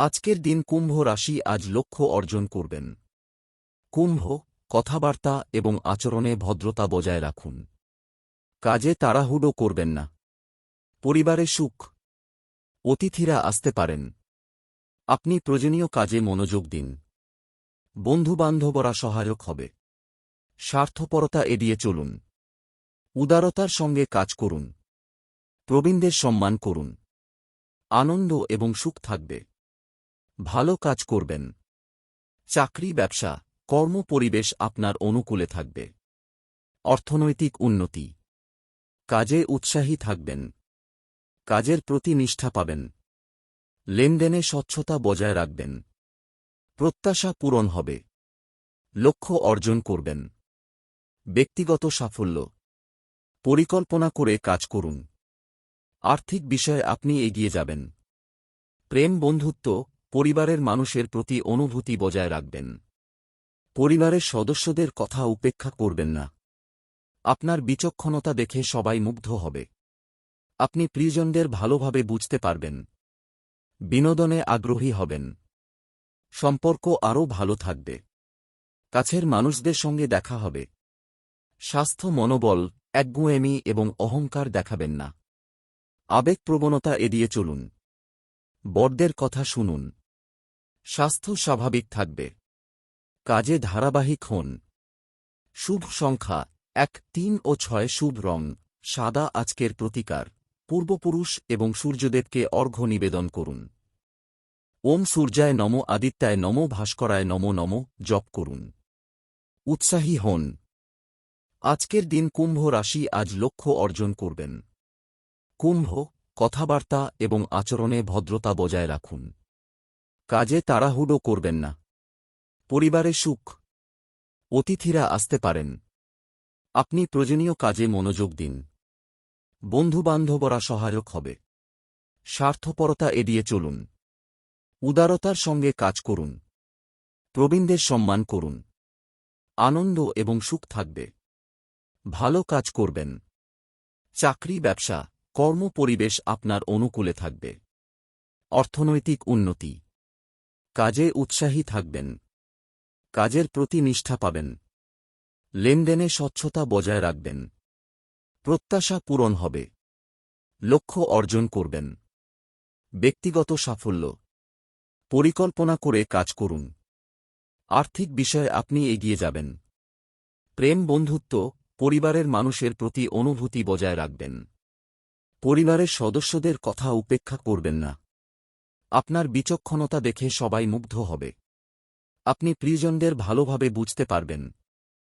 আজকের দিন কুম্ভ রাশি আজ লক্ষ্য অর্জন করবেন। কুম্ভ, কথাবার্তা এবং আচরণে ভদ্রতা বজায় রাখুন। কাজে তাড়াহুড়ো করবেন না। পরিবারে সুখ। অতিথিরা আসতে পারেন। আপনি প্রয়োজনীয় কাজে মনোযোগ দিন। বন্ধুবান্ধবরা সহায়ক হবে। স্বার্থপরতা এড়িয়ে চলুন। উদারতার সঙ্গে কাজ করুন। প্রবীণদের সম্মান করুন। আনন্দ এবং সুখ থাকবে। ভালো কাজ করবেন। চাকরি, ব্যবসা কর্ম পরিবেশ আপনার অনুকূলে থাকবে। অর্থনৈতিক উন্নতি। কাজে উৎসাহী থাকবেন। কাজের প্রতি নিষ্ঠা পাবেন। লেনদেনে স্বচ্ছতা বজায় রাখবেন। প্রত্যাশা পূরণ হবে। লক্ষ্য অর্জন করবেন। ব্যক্তিগত সাফল্য। পরিকল্পনা করে কাজ করুন। আর্থিক বিষয়ে আপনি এগিয়ে যাবেন। প্রেম, বন্ধুত্ব পরিবারের মানুষের প্রতি অনুভূতি বজায় রাখবেন। পরিবারের সদস্যদের কথা উপেক্ষা করবেন না। আপনার বিচক্ষণতা দেখে সবাই মুগ্ধ হবে। আপনি প্রিয়জনদের ভালোভাবে বুঝতে পারবেন। বিনোদনে আগ্রহী হবেন। সম্পর্ক আরও ভালো থাকবে। কাছের মানুষদের সঙ্গে দেখা হবে। স্বাস্থ্য মনোবল, একগুঁয়েমি এবং অহংকার দেখাবেন না। আবেগপ্রবণতা এড়িয়ে চলুন। বড়দের কথা শুনুন। স্বাস্থ্য স্বাভাবিক থাকবে। কাজে ধারাবাহিক হন। শুভ সংখ্যা এক, তিন ও ছয় শুভ রং, সাদা আজকের প্রতিকার। পূর্বপুরুষ এবং সূর্যদেবকে অর্ঘ্য নিবেদন করুন। ওম সূর্যায় নম, আদিত্যায় নম, ভাস্করায় নম নম, জপ করুন। উৎসাহী হন। আজকের দিন কুম্ভ রাশি আজ লক্ষ্য অর্জন করবেন। কুম্ভ, কথাবার্তা এবং আচরণে ভদ্রতা বজায় রাখুন। কাজে তাড়াহুড়ো করবেন না। পরিবারে সুখ। অতিথিরা আসতে পারেন। আপনি প্রয়োজনীয় কাজে মনোযোগ দিন। বন্ধুবান্ধবরা সহায়ক হবে। স্বার্থপরতা এড়িয়ে চলুন। উদারতার সঙ্গে কাজ করুন। প্রবীণদের সম্মান করুন। আনন্দ এবং সুখ থাকবে। ভালো কাজ করবেন। চাকরি, ব্যবসা, কর্ম, পরিবেশ আপনার অনুকূলে থাকবে। অর্থনৈতিক উন্নতি। কাজে উৎসাহী থাকবেন। কাজের প্রতি নিষ্ঠা পাবেন। লেনদেনে স্বচ্ছতা বজায় রাখবেন। প্রত্যাশা পূরণ হবে। লক্ষ্য অর্জন করবেন। ব্যক্তিগত সাফল্য। পরিকল্পনা করে কাজ করুন। আর্থিক বিষয়ে আপনি এগিয়ে যাবেন। প্রেম, বন্ধুত্ব, পরিবারের মানুষের প্রতি অনুভূতি বজায় রাখবেন। পরিবারের সদস্যদের কথা উপেক্ষা করবেন না। আপনার বিচক্ষণতা দেখে সবাই মুগ্ধ হবে। আপনি প্রিয়জনদের ভালোভাবে বুঝতে পারবেন।